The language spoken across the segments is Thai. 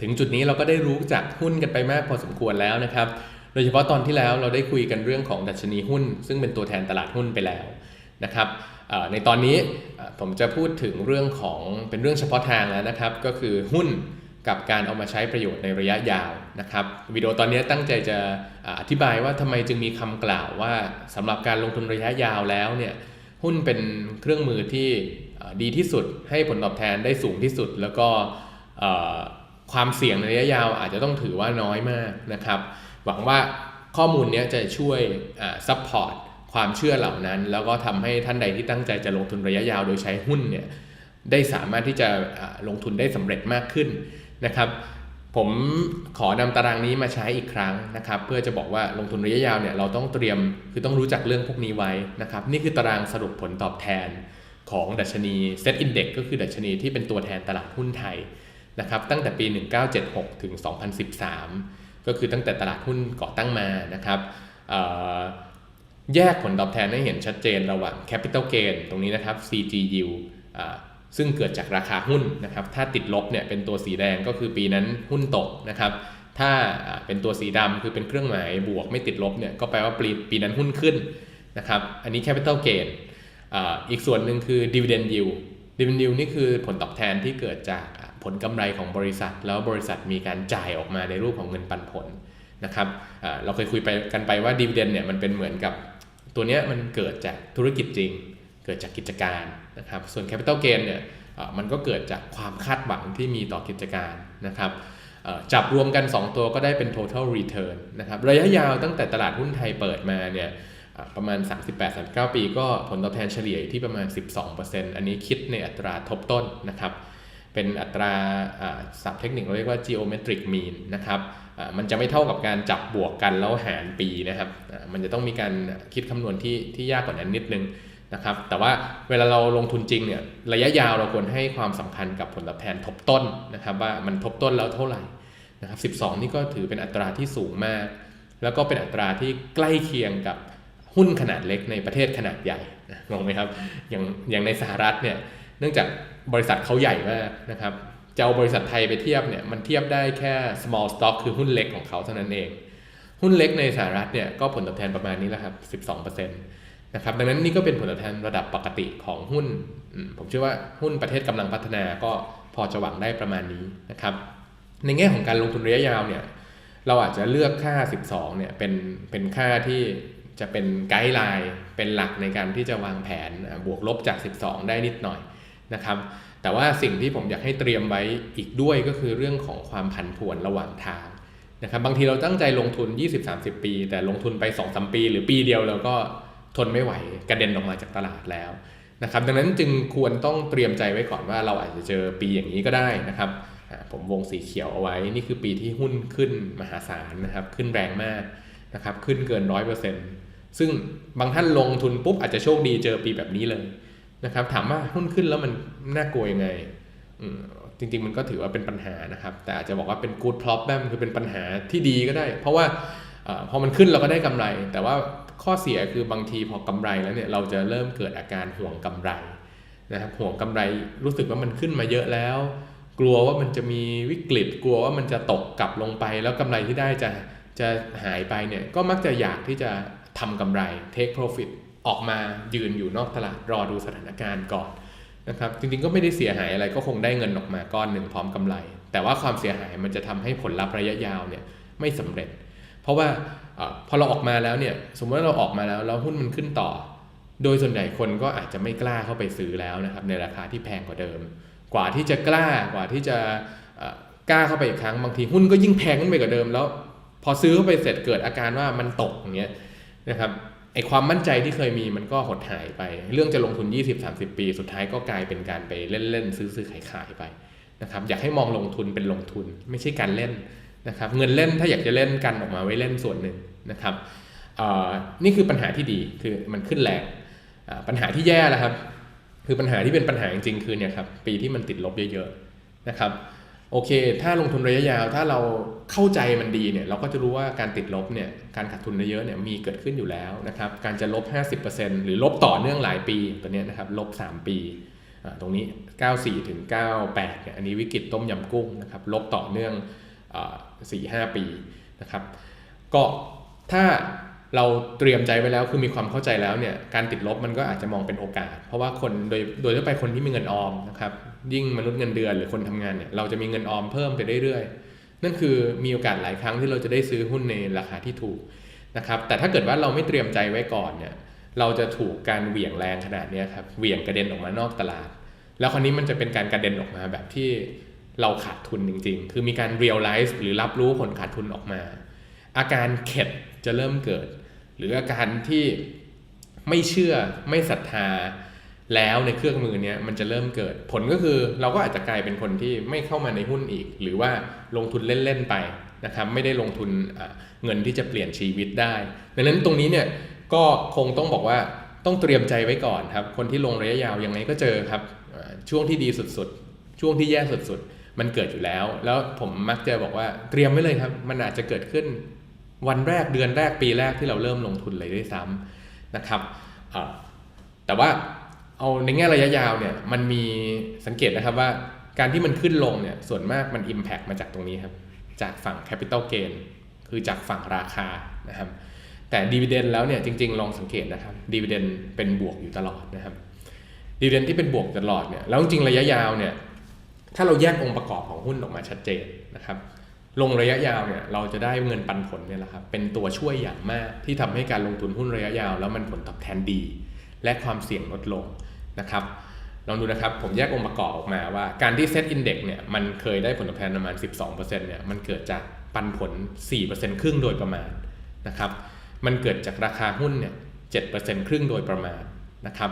ถึงจุดนี้เราก็ได้รู้จักหุ้นกันไปมากพอสมควรแล้วนะครับ โดยเฉพาะตอนที่แล้วเราได้คุยกันเรื่องของดัชนีหุ้น ซึ่งเป็นตัวแทนตลาดหุ้นไปแล้วนะครับในตอนนี้ผมจะพูดถึงเรื่องของเป็นเรื่องเฉพาะทางแล้วนะครับ ก็คือหุ้นกับการเอามาใช้ประโยชน์ในระยะยาวนะครับวิดีโอตอนนี้ตั้งใจจะอธิบายว่าทำไมจึงมีคำกล่าวว่าสำหรับการลงทุนระยะยาวแล้วเนี่ยหุ้นเป็นเครื่องมือที่ดีที่สุดให้ผลตอบแทนได้สูงที่สุด แล้วก็ ความเสี่ยงในระยะยาวอาจจะต้องถือว่าน้อยมากนะครับ หวังว่าข้อมูลนี้จะช่วยซัพพอร์ตความเชื่อเหล่านั้น แล้วก็ทำให้ท่านใดที่ตั้งใจจะลงทุนระยะยาวโดยใช้หุ้นเนี่ยได้สามารถที่จะลงทุนได้สำเร็จมากขึ้นนะครับผมขอนำตารางนี้มาใช้อีกครั้งนะครับ เพื่อจะบอกว่าลงทุนระยะยาวเนี่ยเราต้องเตรียมคือต้องรู้จักเรื่องพวกนี้ไว้นะครับ นี่คือตารางสรุปผลตอบแทนของดัชนี Set Index ก็คือดัชนีที่เป็นตัวแทนตลาดหุ้นไทย นะครับตั้งแต่ปี 1976 ถึง 2013 ก็คือตั้งแต่ตลาดหุ้นก่อตั้งมานะครับแยกผลตอบแทนให้เห็นชัดเจนระหว่าง Capital Gain ตรงนี้นะครับ CGU อ่าซึ่งเกิดจากราคาหุ้นนะครับ ถ้าติดลบเนี่ยเป็นตัวสีแดงก็คือปีนั้นหุ้นตกนะครับ ถ้าอ่าเป็นตัวสีดำคือเป็นเครื่องหมายบวกไม่ติดลบเนี่ยก็แปลว่าปีปีนั้นหุ้นขึ้นนะครับ อันนี้ Capital Gain อ่าอีกส่วนหนึ่งคือ Dividend Yield Dividend Yield นี่คือผลตอบแทนที่เกิดจาก ผลกำไรของบริษัท แล้วบริษัทมีการจ่ายออกมาในรูปของเงินปันผลนะครับเราเคยคุยไปกันไปว่า Dividend เนี่ยมันเป็นเหมือนกับตัวเนี้ยมันเกิดจากธุรกิจจริง เกิดจากกิจการนะครับ ส่วน Capital Gain เนี่ยมันก็เกิดจากความคาดหวังที่มีต่อกิจการนะครับจับรวมกัน 2 ตัวก็ได้เป็น total return นะครับระยะยาวตั้งแต่ตลาดหุ้นไทยเปิดมาเนี่ยประมาณ 38-39 ปี ก็ผลตอบแทนเฉลี่ยที่ประมาณ 12%อันนี้คิดในอัตราทบต้นนะครับ เป็นอัตราศัพท์เทคนิคเราเรียกว่า geometric mean นะครับมันจะไม่เท่ากับการจับบวกกันแล้วหารปีนะครับ มันจะต้องมีการคิดคำนวณที่ที่ยากกว่านั้นนิดนึงนะครับ แต่ว่าเวลาเราลงทุนจริงเนี่ยระยะยาวเราควรให้ความสำคัญกับผลตอบแทนทบต้นนะครับ ว่ามันทบต้นแล้วเท่าไหร่นะครับ12 นี่ก็ถือเป็นอัตราที่สูงมาก แล้วก็เป็นอัตราที่ใกล้เคียงกับหุ้นขนาดเล็กในประเทศขนาดใหญ่นะงงไหมครับ อย่างอย่างในสหรัฐเนี่ย เนื่องจาก บริษัทเขาใหญ่มากนะครับจะเอาบริษัทไทยไปเทียบเนี่ยมันเทียบได้แค่ small stock คือหุ้นเล็กของเขาเท่านั้นเอง หุ้นเล็กในสหรัฐเนี่ยก็ผลตอบแทนประมาณนี้แหละครับ 12%นะครับดังนั้นนี่ก็เป็นผลตอบแทนระดับปกติของหุ้น ผมเชื่อว่าหุ้นประเทศกำลังพัฒนาก็พอจะหวังได้ประมาณนี้นะครับ ในแง่ของการลงทุนระยะยาวเนี่ยเราอาจจะเลือกค่า 12เนี่ยเป็นเป็นค่าที่จะเป็นไกด์ไลน์เป็นหลักในการที่จะวางแผนบวกลบจาก 12 ได้นิดหน่อย นะครับ แต่ว่าสิ่งที่ผมอยากให้เตรียมไว้อีกด้วยก็คือเรื่องของความผันผวนระหว่างทางนะครับ บางทีเราตั้งใจลงทุน 20-30 ปี แต่ลงทุนไป 2-3 ปี หรือปีเดียวเราก็ทนไม่ไหวกระเด็นออกมาจากตลาดแล้วนะครับ ดังนั้นจึงควรต้องเตรียมใจไว้ก่อนว่าเราอาจจะเจอปีอย่างนี้ก็ได้นะครับ ผมวงสีเขียวเอาไว้ นี่คือปีที่หุ้นขึ้นมหาศาลนะครับ ขึ้นแรงมากนะครับ ขึ้นเกินร้อยเปอร์เซ็นต์ซึ่งบางท่านลงทุนปุ๊บอาจจะโชคดีเจอปีแบบนี้เลย นะครับ ถามว่าหุ้นขึ้นแล้วมันน่ากลัวยังไงจริง ๆ มันก็ถือว่าเป็นปัญหานะครับ แต่อาจจะบอกว่าเป็น good problem คือเป็นปัญหาที่ดีก็ได้ เพราะว่าอพอมันขึ้นเราก็ได้กำไร แต่ว่าข้อเสียคือบางทีพอกำไรแล้วเนี่ยเราจะเริ่มเกิดอาการห่วงกำไรนะครับห่วงกำไรรู้สึกว่ามันขึ้นมาเยอะแล้ว กลัวว่ามันจะมีวิกฤตกลัวว่ามันจะตกกลับลงไป แล้วกำไรที่ได้จะจะหายไปเนี่ยก็มักจะอยากที่จะทำกำไร take profit ออกมายืนอยู่นอกตลาดรอดูสถานการณ์ก่อนนะครับจริงๆก็ไม่ได้เสียหายอะไรก็คงได้เงินออกมาก้อนหนึ่งพร้อมกำไร แต่ว่าความเสียหายมันจะทำให้ผลลัพธ์ระยะยาวเนี่ยไม่สำเร็จ เพราะว่าอพอเราออกมาแล้วเนี่ยสมมติว่าเราออกมาแล้วแล้วหุ้นมันขึ้นต่อ โดยส่วนใหญ่คนก็อาจจะไม่กล้าเข้าไปซื้อแล้วนะครับในราคาที่แพงกว่าเดิม กว่าที่จะกล้ากว่าที่จะกล้าเข้าไปอีกครั้งบางทีหุ้นก็ยิ่งแพงขึ้นไปกว่าเดิมแล้ว พอซื้อเข้าไปเสร็จเกิดอาการว่ามันตกอย่างเงี้ยนะครับ ไอความมั่นใจที่เคยมีมันก็หดหายไป เรื่องจะลงทุน 20-30 ปี สุดท้ายก็กลายเป็นการไปเล่นๆซื้อๆขายๆไปนะครับอยากให้มองลงทุนเป็นลงทุนไม่ใช่การเล่นนะครับเงินเล่นถ้าอยากจะเล่นกันออกมาไว้เล่นส่วนหนึ่งนะครับอ่อนี่คือปัญหาที่ดีคือมันขึ้นแรงปัญหาที่แย่แล้วครับ คือปัญหาที่เป็นปัญหาจริงๆคือเนี่ยครับปีที่มันติดลบเยอะๆนะครับ โอเค ถ้าลงทุนระยะยาว ถ้าเราเข้าใจมันดีเนี่ย เราก็จะรู้ว่าการติดลบเนี่ย การขาดทุนเยอะเนี่ยมีเกิดขึ้นอยู่แล้วนะครับ การจะลบ 50%หรือลบต่อเนื่องหลายปีตัวเนี้ยนะครับ ลบ 3 ปี ตรงนี้ 94 ถึง 98 เนี่ย อันนี้วิกฤตต้มยำกุ้งนะครับ ลบต่อเนื่องสี่ห้าปีนะครับ ก็ถ้าเราเตรียมใจไว้แล้วคือมีความเข้าใจแล้วเนี่ย การติดลบมันก็อาจจะมองเป็นโอกาส เพราะว่าคนโดยโดยทั่วไปคนที่มีเงินออมนะครับ ยิ่งมนุษย์เงินเดือนหรือคนทำงานเนี่ยเราจะมีเงินออมเพิ่มไปเรื่อยๆ นั่นคือมีโอกาสหลายครั้งที่เราจะได้ซื้อหุ้นในราคาที่ถูกนะครับแต่ถ้าเกิดว่าเราไม่เตรียมใจไว้ก่อนเนี่ยเราจะถูกการเหวี่ยงแรงขนาดนี้ครับเหวี่ยงกระเด็นออกมานอกตลาด แล้วคราวนี้มันจะเป็นการกระเด็นออกมาแบบที่เราขาดทุนจริง ๆ คือมีการ realize หรือรับรู้ผลขาดทุนออกมา อาการเข็ดจะเริ่มเกิด หรืออาการที่ไม่เชื่อไม่ศรัทธา แล้วในเครื่องมือเนี้ยมันจะเริ่มเกิดผลก็คือ เราก็อาจจะกลายเป็นคนที่ไม่เข้ามาในหุ้นอีก หรือว่าลงทุนเล่น ๆ ไปนะครับไม่ได้ลงทุนเงินที่จะเปลี่ยนชีวิตได้ ดังนั้นตรงนี้เนี่ยก็คงต้องบอกว่าต้องเตรียมใจไว้ก่อนครับคนที่ลงระยะยาวยังไงก็เจอครับช่วงที่ดีสุดๆ ช่วงที่แย่สุดๆ มันเกิดอยู่แล้ว แล้วผมมักจะบอกว่าเตรียมไว้เลยครับ มันอาจจะเกิดขึ้นวันแรกเดือนแรกปีแรกที่เราเริ่มลงทุนเลยด้วยซ้ำนะครับแต่ว่า เอาในแง่ระยะยาวเนี่ยมันมีสังเกตนะครับว่าการที่มันขึ้นลงเนี่ยส่วนมากมัน Impact มาจากตรงนี้ครับ จากฝั่ง Capital Gain คือจากฝั่งราคานะครับ แต่ดีเวเดนแล้วเนี่ยจริง ๆ ลองสังเกตนะครับดีเวเดนเป็นบวกอยู่ตลอดนะครับดีเวเดนที่เป็นบวกตลอดเนี่ยแล้วจริงระยะยาวเนี่ยถ้าเราแยกองค์ประกอบของหุ้นออกมาชัดเจนนะครับลงระยะยาวเนี่ยเราจะได้เงินปันผลเนี่ยแหละครับเป็นตัวช่วยอย่างมากที่ทำให้การลงทุนหุ้นระยะยาว แล้วมันผลตอบแทนดี และความเสี่ยงลดลง นะครับลองดูนะครับ ผมแยกองค์ประกอบออกมาว่าการที่เซตอินเด็กเนี่ยมันเคยได้ผลตอบแทนประมาณ 12%เนี่ยมันเกิดจากปันผล 4%ครึ่งโดยประมาณนะครับมันเกิดจากราคาหุ้นเนี่ย7%ครึ่งโดยประมาณนะครับ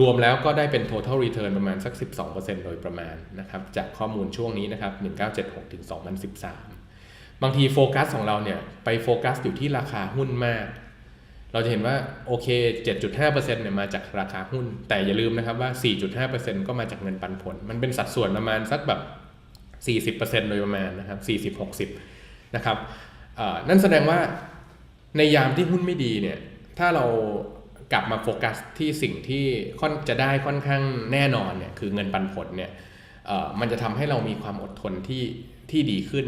รวมแล้วก็ได้เป็น total return ประมาณสัก 12%โดยประมาณนะครับจากข้อมูลช่วงนี้นะครับ 1976 ถึง 2013 บางทีโฟกัสของเราเนี่ยไปโฟกัสอยู่ที่ราคาหุ้นมาก เราจะเห็นว่าโอเค 7.5%เนี่ยมาจากราคาหุ้น แต่อย่าลืมนะครับว่า 4.5%ก็มาจากเงินปันผล มันเป็นสัดส่วนประมาณสักแบบ 40%โดยประมาณนะครับ40-60 นะครับนั่นแสดงว่าในยามที่หุ้นไม่ดีเนี่ย ถ้าเรากลับมาโฟกัสที่สิ่งที่ค่อนจะได้ค่อนข้างแน่นอนเนี่ยคือเงินปันผลเนี่ยมันจะทำให้เรามีความอดทนที่ที่ดีขึ้น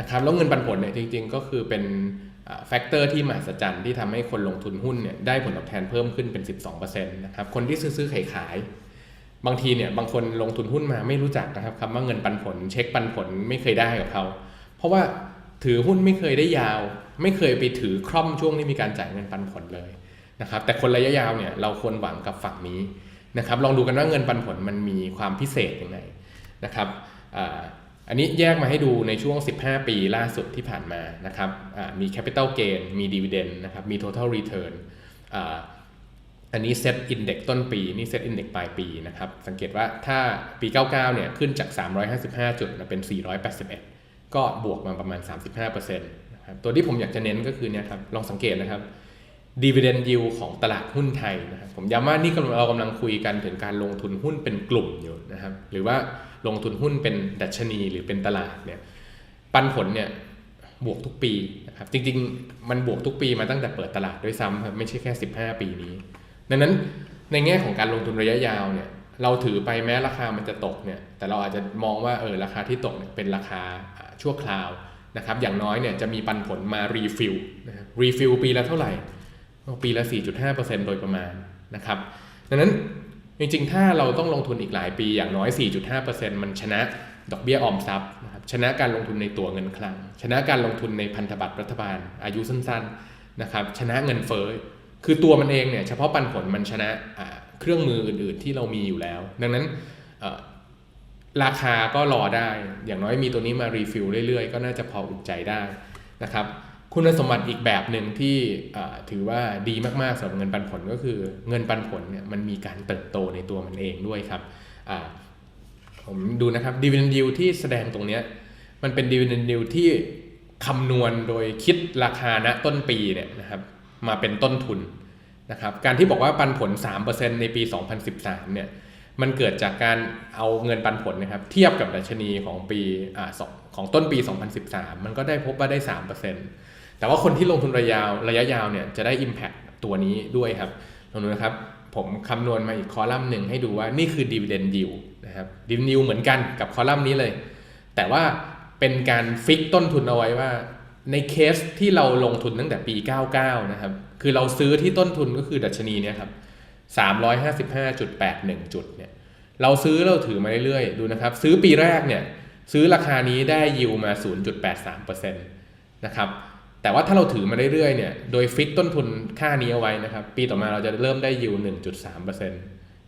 นะครับแล้วเงินปันผลเนี่ยจริง ๆ ก็คือเป็น แฟกเตอร์ที่มหัศจรรย์ที่ทำให้คนลงทุนหุ้นเนี่ยได้ผลตอบแทนเพิ่มขึ้นเป็น 12%นะครับคนที่ซื้อขายขายบางทีเนี่ยบางคนลงทุนหุ้นมาไม่รู้จักนะครับคำว่าเงินปันผล เช็คปันผลไม่เคยได้กับเขาเพราะว่าถือหุ้นไม่เคยได้ยาว ไม่เคยไปถือคร่อมช่วงที่มีการจ่ายเงินปันผลเลยนะครับแต่คนระยะยาวเนี่ยเราควรหวังกับฝั่งนี้นะครับลองดูกันว่าเงินปันผลมันมีความพิเศษยังไงนะครับ อันนี้แยกมาให้ดูในช่วง 15 ปีล่าสุดที่ผ่านมานะครับมี capital gain มี dividend นะครับมี total return อันนี้ set index ต้นปี นี่ set index ปลายปีนะครับ สังเกตว่าถ้าปี 99 เนี่ยขึ้นจาก 355 จุดมาเป็น 481 ก็บวกมาประมาณ 35%นะครับตัวที่ผมอยากจะเน้นก็คือเนี่ยครับลองสังเกตนะครับดีเวเดนยิวของตลาดหุ้นไทยนะครับผมย้ำว่านี่เรากำลังคุยกันถึงการลงทุนหุ้นเป็นกลุ่มอยู่นะครับหรือว่า ลงทุนหุ้นเป็นดัชนีหรือเป็นตลาดเนี่ยปันผลเนี่ยบวกทุกปีนะครับจริงๆ มันบวกทุกปีมาตั้งแต่เปิดตลาดด้วยซ้ำครับไม่ใช่แค่ 15 ปีนี้ ดังนั้นในแง่ของการลงทุนระยะยาวเนี่ยเราถือไปแม้ราคามันจะตกเนี่ยแต่เราอาจจะมองว่าเออราคาที่ตกเนี่ยเป็นราคาชั่วคราวนะครับอย่างน้อยเนี่ยจะมีปันผลมารีฟิลนะครับรีฟิลปีละเท่าไหร่ปีละ 4.5%โดยประมาณนะครับดังนั้น จริงๆ ถ้าเราต้องลงทุนอีกหลายปีอย่างน้อย 4.5%มันชนะดอกเบี้ยออมทรัพย์นะครับชนะการลงทุนในตัวเงินคลัง ชนะการลงทุนในพันธบัตรรัฐบาล อายุสั้นๆนะครับชนะเงินเฟ้อคือตัวมันเองเนี่ยเฉพาะปันผลมันชนะเครื่องมืออื่นๆที่เรามีอยู่แล้ว ดังนั้นราคาก็รอได้ อย่างน้อยมีตัวนี้มารีฟิลเรื่อยๆ ก็น่าจะพออุ่นใจได้นะครับ คุณสมบัติอีกแบบหนึ่งที่ถือว่าดีมากๆสำหรับเงินปันผลก็คือเงินปันผลเนี่ยมันมีการเติบโตในตัวมันเองด้วยครับผมดูนะครับดีเวนดิวที่แสดงตรงนี้มันเป็นดีเวนดิวที่คำนวณโดยคิดราคาณต้นปีเนี่ยนะครับมาเป็นต้นทุนนะครับการที่บอกว่าปันผล 3%ในปี 2013เนี่ยมันเกิดจากการเอาเงินปันผลนะครับเทียบกับดัชนีของปีอของต้นปี 2013 มันก็ได้พบว่าได้ 3% แต่ว่าคนที่ลงทุนระยะยาวระยะยาวเนี่ยจะได้ Impact ตัวนี้ด้วยครับลองดูนะครับ ผมคำนวณมาอีกคอลัมน์หนึ่งให้ดูว่านี่คือ dividend yield นะครับ dividend yield เหมือนกันกับคอลัมน์นี้เลย แต่ว่าเป็นการฟิกต้นทุนเอาไว้ว่า ในเคสที่เราลงทุนตั้งแต่ปี 99 นะครับ คือเราซื้อที่ต้นทุนก็คือดัชนีเนี่ยครับ 355.81 จุดเนี่ยเราซื้อเราถือมาเรื่อยๆ ดูนะครับ ซื้อปีแรกเนี่ยซื้อราคานี้ได้ยิวมา 0.83%นะครับ แต่ว่าถ้าเราถือมาเรื่อยๆเนี่ยโดยฟิกต้นทุนค่านี้เอาไว้นะครับ ปีต่อมาเราจะเริ่มได้ยิว1.3%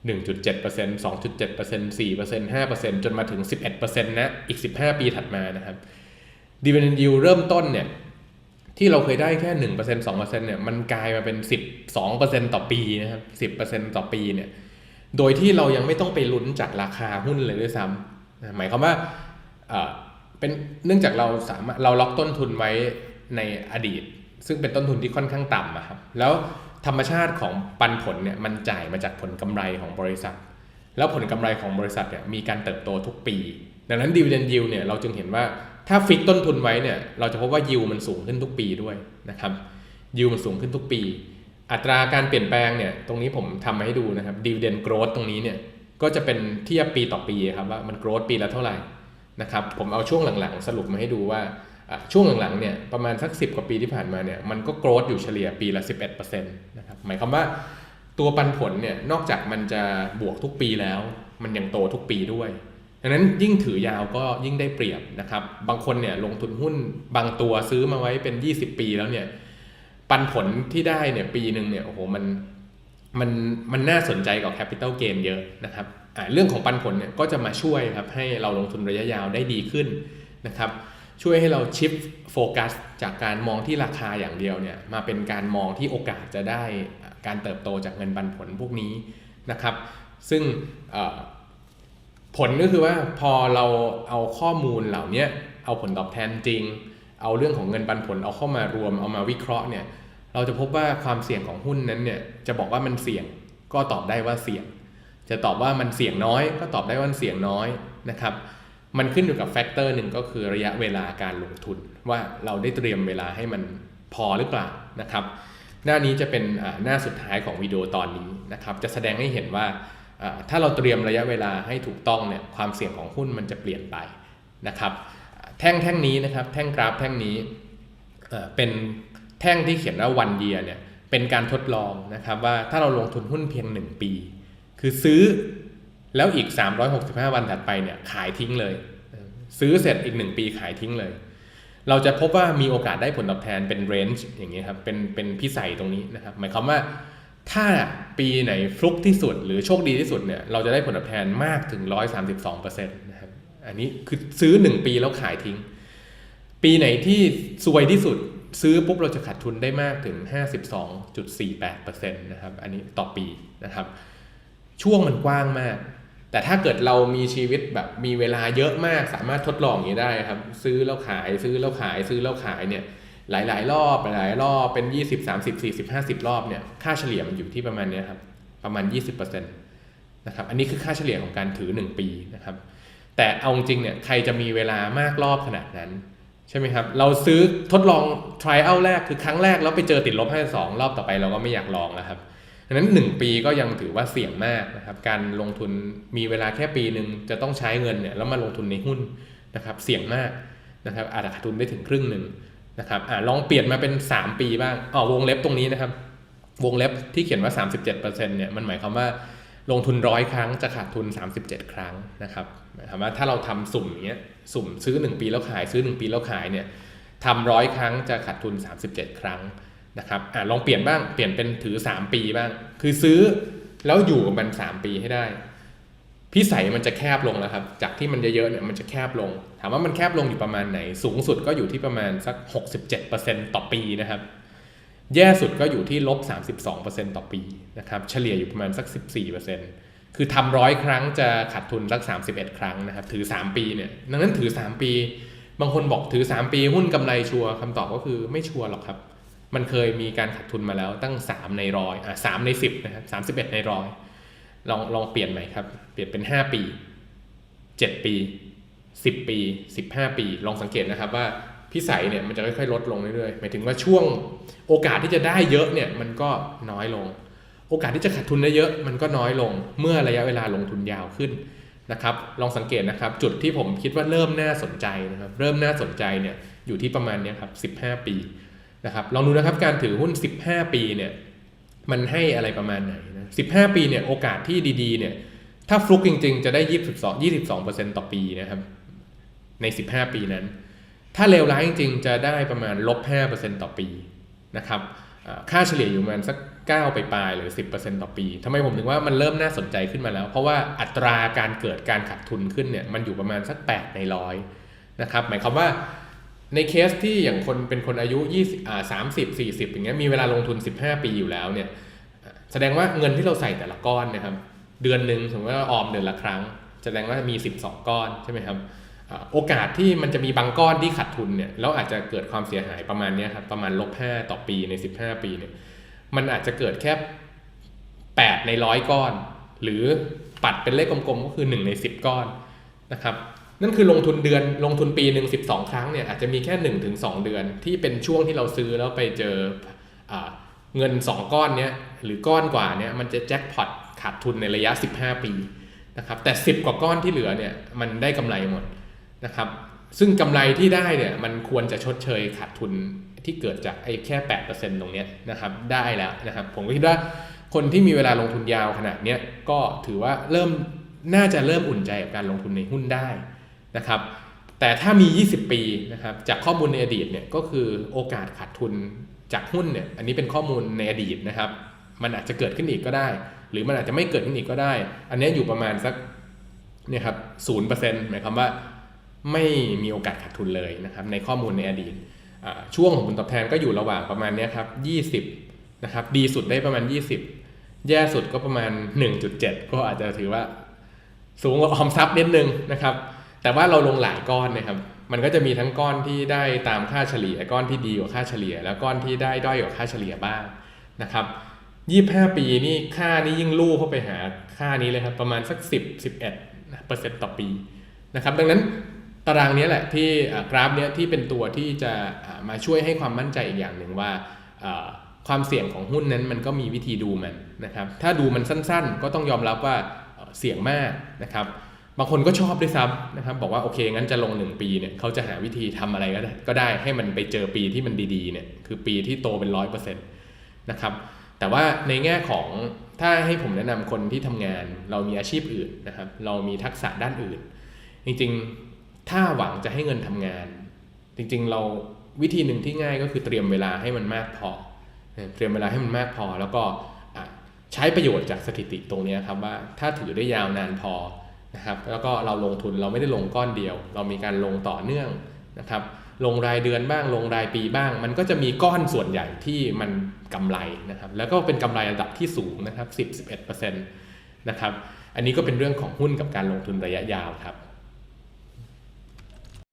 1.7% 2.7% 4% 5%จนมาถึง 11%นะอีก 15 ปีถัดมานะครับ dividend yield เริ่มต้นเนี่ยที่เราเคยได้แค่ 1% 2%เนี่ยมันกลายมาเป็น 12%ต่อปีนะครับ 10%ต่อปีเนี่ยโดยที่เรายังไม่ต้องไปลุ้นจากราคาหุ้นเลยด้วยซ้ำหมายความว่าเป็นเนื่องจากเราสามารถเราล็อกต้นทุนไว้ ในอดีต ซึ่งเป็นต้นทุนที่ค่อนข้างต่ำอะครับแล้วธรรมชาติของปันผลเนี่ยมันจ่ายมาจากผลกำไรของบริษัท แล้วผลกำไรของบริษัทเนี่ยมีการเติบโตทุกปี ดังนั้น dividend yield เนี่ยเราจึงเห็นว่าถ้าฟิกต้นทุนไว้เนี่ยเราจะพบว่า yield มันสูงขึ้นทุกปีด้วยนะครับ yield มันสูงขึ้นทุกปี อัตราการเปลี่ยนแปลงเนี่ยตรงนี้ผมทำมาให้ดูนะครับ dividend growth ตรงนี้เนี่ยก็จะเป็นเทียบปีต่อปีครับว่ามัน growth ปีละเท่าไหร่นะครับผมเอาช่วงหลังๆ สรุปมาให้ดูว่า ช่วงหลังๆเนี่ยประมาณสัก 10 กว่าปีที่ผ่านมาเนี่ยมันก็ growth อยู่เฉลี่ยปีละ 11%นะครับหมายความว่าตัวปันผลเนี่ยนอกจากมันจะบวกทุกปีแล้ว มันยังโตทุกปีด้วยดังนั้นยิ่งถือยาวก็ยิ่งได้เปรียบนะครับ บางคนเนี่ยลงทุนหุ้นบางตัวซื้อมาไว้เป็น 20 ปีแล้วเนี่ยปันผลที่ได้เนี่ยปีหนึ่งเนี่ยโอ้โหมันมันมันน่าสนใจกับแคปิตอลเกนเยอะนะครับเรื่องของปันผลเนี่ยก็จะมาช่วยครับให้เราลงทุนระยะยาวได้ดีขึ้นนะครับ ช่วยให้เราชิฟโฟกัสจากการมองที่ราคาอย่างเดียวเนี่ยมาเป็นการมองที่โอกาสจะได้การเติบโตจากเงินปันผลพวกนี้นะครับ ซึ่งผลก็คือว่าพอเราเอาข้อมูลเหล่านี้เอาผลตอบแทนจริง เอาเรื่องของเงินปันผลเอาเข้ามารวมเอามาวิเคราะห์เนี่ยเราจะพบว่าความเสี่ยงของหุ้นนั้นเนี่ยจะบอกว่ามันเสี่ยงก็ตอบได้ว่าเสี่ยง จะตอบว่ามันเสี่ยงน้อย ก็ตอบได้ว่าเสี่ยงน้อยนะครับ มันขึ้นอยู่กับแฟกเตอร์หนึ่งก็คือระยะเวลาการลงทุน ว่าเราได้เตรียมเวลาให้มันพอหรือเปล่านะครับ หน้านี้จะเป็นหน้าสุดท้ายของวิดีโอตอนนี้นะครับจะแสดงให้เห็นว่าถ้าเราเตรียมระยะเวลาให้ถูกต้องเนี่ยความเสี่ยงของหุ้นมันจะเปลี่ยนไปนะครับ แท่งแท่งนี้นะครับแท่งกราฟแท่งนี้เอ่อเป็นแท่งที่เขียนว่าวันเยียเนี่ยเป็นการทดลองนะครับว่าถ้าเราลงทุนหุ้นเพียง 1 ปี คือซื้อ แล้วอีก 365 วันถัดไปเนี่ยขายทิ้งเลย ซื้อเสร็จอีก 1 ปีขายทิ้งเลย เราจะพบว่ามีโอกาสได้ผลตอบแทนเป็นเรนจ์อย่างนี้ครับเป็นเป็นพิสัยตรงนี้นะครับหมายความว่าถ้าปีไหนฟลุกที่สุด หรือโชคดีที่สุดเนี่ยเราจะได้ผลตอบแทนมากถึง 132%นะครับอันนี้คือซื้อ 1 ปีแล้วขายทิ้ง ปีไหนที่ซวยที่สุดซื้อปุ๊บเราจะขาดทุนได้มากถึง 52.48%นะครับอันนี้ต่อปีนะครับช่วงมันกว้างมาก แต่ถ้าเกิดเรามีชีวิตแบบมีเวลาเยอะมาก สามารถทดลองอย่างนี้ได้ครับ ซื้อแล้วขายซื้อแล้วขายซื้อแล้วขายเนี่ยหลาย ๆ รอบหลายรอบเป็น 20 30 40 50 รอบเนี่ยค่าเฉลี่ยมันอยู่ที่ประมาณนี้ครับประมาณ 20%นะครับอันนี้คือค่าเฉลี่ยของการถือ 1 ปีนะครับแต่เอาจริงเนี่ยใครจะมีเวลามากรอบขนาดนั้นใช่ไหมครับเราซื้อทดลอง trial แรกคือครั้งแรกแล้วไปเจอติดลบ 52 รอบต่อไปเราก็ไม่อยากลองแล้วครับ ดังนั้น 1 ปีก็ยังถือว่าเสี่ยงมากนะครับ การลงทุนมีเวลาแค่ปีหนึ่งจะต้องใช้เงินเนี่ยแล้วมาลงทุนในหุ้นนะครับเสี่ยงมากนะครับอาจจะขาดทุนได้ถึงครึ่งหนึ่งนะครับอลองเปลี่ยนมาเป็น 3 ปีบ้างอ๋อวงเล็บตรงนี้นะครับ วงเล็บที่เขียนว่า 37%เนี่ยมันหมายความว่าลงทุนร้อยครั้งจะขาดทุน 37 ครั้งนะครับหมายความว่าถ้าเราทำสุ่มอย่างเงี้ยสุ่มซื้อ 1 ปีแล้วขายซื้อ 1 ปีแล้วขายเนี่ยทำร้อยครั้งจะขาดทุน 37 ครั้ง นะครับอ่าลองเปลี่ยนบ้างเปลี่ยนเป็นถือ 3 ปีบ้าง คือซื้อแล้วอยู่กับมัน 3 ปีให้ได้ พิสัยมันจะแคบลงแล้วครับ จากที่มันเยอะๆเนี่ยมันจะแคบลง ถามว่ามันแคบลงอยู่ประมาณไหน สูงสุดก็อยู่ที่ประมาณสัก 67%ต่อปีนะครับ แย่สุดก็อยู่ที่ลบ32%ต่อปีนะครับ เฉลี่ยอยู่ประมาณสัก 14%คือทำร้อยครั้งจะขาดทุนสัก 31 ครั้งนะครับ ถือ 3 ปีเนี่ย ดังนั้นถือ 3 ปี บางคนบอกถือ 3 ปีหุ้นกำไรชัวร์คำตอบก็คือไม่ชัวร์หรอกครับ มันเคยมีการขาดทุนมาแล้วตั้ง 3 ในร้อยอะสใน 10นะครับ31ในร้อยลองลองเปลี่ยนใหม่ครับ เปลี่ยนเป็น 5 ปี 7 ปี 10 ปี 15 ปี ลองสังเกตนะครับว่าพิสัยเนี่ยมันจะค่อยๆลดลงเรื่อยๆหมายถึงว่าช่วงโอกาสที่จะได้เยอะเนี่ยมันก็น้อยลงโโอกาสที่จะขาดทุนได้เยอะมันก็น้อยลง เมื่อระยะเวลาลงทุนยาวขึ้นนะครับ ลองสังเกตนะครับ จุดที่ผมคิดว่าเริ่มน่าสนใจนะครับ เริ่มน่าสนใจเนี่ยอยู่ที่ประมาณเนี้ยครับ 15 ปี นะครับลองดูนะครับการถือหุ้น 15 ปีเนี่ยมันให้อะไรประมาณไหนนะ15 ปีเนี่ยโอกาสที่ดีๆเนี่ยถ้าฟลุกจริงๆ จะได้ 22 22 ต่อปีนะครับ ใน 15 ปีนั้น ถ้าเลวร้ายจริงๆ จะได้ประมาณลบ5%ต่อปีนะครับค่าเฉลี่ยอยู่ประมาณสัก 9 ไปปลายหรือ 10%ต่อปีทำไมผมถึงว่ามันเริ่มน่าสนใจขึ้นมาแล้ว เพราะว่าอัตราการเกิดการขาดทุนขึ้นเนี่ยมันอยู่ประมาณสัก 8 ในร้อยนะครับหมายความว่า ในเคสที่อย่างคนเป็นคนอายุ20อ่า30 40 อย่างเงี้ยมีเวลาลงทุน 15 ปีอยู่แล้วเนี่ยแสดงว่าเงินที่เราใส่แต่ละก้อนนะครับ เดือนหนึ่งสมมติว่าออมเดือนละครั้ง แสดงว่ามี 12 ก้อนใช่ไหมครับโอกาสที่มันจะมีบางก้อนที่ขาดทุนเนี่ยแล้วอาจจะเกิดความเสียหายประมาณนี้ครับประมาณลบ5ต่อปีใน 15 ปีเนี่ยมันอาจจะเกิดแค่ 8 ในร้อยก้อน หรือปัดเป็นเลขกลมๆก็คือ 1 ใน 10 ก้อนนะครับ นั่นคือลงทุนเดือนลงทุนปีหนึ่ง12ครั้งเนี่ยอาจจะมีแค่1ถึง2เดือน ที่เป็นช่วงที่เราซื้อแล้วไปเจออเงิน2ก้อนเนี้ยหรือก้อนกว่าเนี้ยมันจะแจ็คพอตขาดทุนในระยะ 15 ปีนะครับแต่ 10 กว่าก้อนที่เหลือเนี่ยมันได้กำไรหมดนะครับซึ่งกำไรที่ได้เนี่ยมันควรจะชดเชยขาดทุนที่เกิดจากไอ้แค่ 8%ตรงเนี้ยนะครับได้แล้วนะครับผมก็คิดว่าคนที่มีเวลาลงทุนยาวขนาดเนี้ยก็ถือว่าเริ่มน่าจะเริ่มอุ่นใจกับการลงทุนในหุ้นได้ นะครับ แต่ถ้ามี 20 ปีนะครับจากข้อมูลในอดีตเนี่ยก็คือโอกาสขาดทุนจากหุ้นเนี่ยอันนี้เป็นข้อมูลในอดีตนะครับ มันอาจจะเกิดขึ้นอีกก็ได้ หรือมันอาจจะไม่เกิดขึ้นอีกก็ได้ อันนี้อยู่ประมาณสักเนี่ยครับศูนย์เปอร์เซ็นต์หมายความว่าไม่มีโอกาสขาดทุนเลยนะครับในข้อมูลในอดีตช่วงของผลตอบแทนก็อยู่ระหว่างประมาณนี้ครับ 20 นะครับ ดีสุดได้ประมาณ 20 แย่สุดก็ประมาณ 1.7 ก็อาจจะถือว่าสูงกว่าออมทรัพย์นิดนึงนะครับ แต่ว่าเราลงหลายก้อนนะครับ มันก็จะมีทั้งก้อนที่ได้ตามค่าเฉลี่ย ก้อนที่ดีกว่าค่าเฉลี่ย แล้วก้อนที่ได้ด้อยกว่าค่าเฉลี่ยบ้างนะครับ25 ปีนี่ค่านี่ยิ่งลู่เข้าไปหาค่านี้เลยครับประมาณสัก 10 11เปอร์เซ็นต์ต่อปีนะครับดังนั้นตารางนี้แหละที่กราฟเนี้ยที่เป็นตัวที่จะมาช่วยให้ความมั่นใจอีกอย่างหนึ่งว่าความเสี่ยงของหุ้นนั้นมันก็มีวิธีดูมันนะครับถ้าดูมันสั้นๆ ก็ต้องยอมรับว่าเสี่ยงมากนะครับ บางคนก็ชอบด้วยซ้ำนะครับบอกว่าโอเคงั้นจะลง 1 ปีเนี่ยเขาจะหาวิธีทำอะไรก็ได้ก็ได้ให้มันไปเจอปีที่มันดีๆเนี่ยคือปีที่โตเป็นร้อยเปอร์เซ็นต์นะครับแต่ว่าในแง่ของถ้าให้ผมแนะนำคนที่ทำงาน เรามีอาชีพอื่นนะครับเรามีทักษะด้านอื่น จริงๆถ้าหวังจะให้เงินทำงาน จริงๆเราวิธีหนึ่งที่ง่ายก็คือเตรียมเวลาให้มันมากพอ เตรียมเวลาให้มันมากพอ แล้วก็ใช้ประโยชน์จากสถิติตรงนี้ครับว่าถ้าถือได้ยาวนานพอ นะครับแล้วก็เราลงทุนเราไม่ได้ลงก้อนเดียว เรามีการลงต่อเนื่องนะครับลงรายเดือนบ้างลงรายปีบ้าง มันก็จะมีก้อนส่วนใหญ่ที่มันกำไรนะครับแล้วก็เป็นกำไรระดับที่สูงนะครับ10-11%นะครับอันนี้ก็เป็นเรื่องของหุ้นกับการลงทุนระยะยาวครับ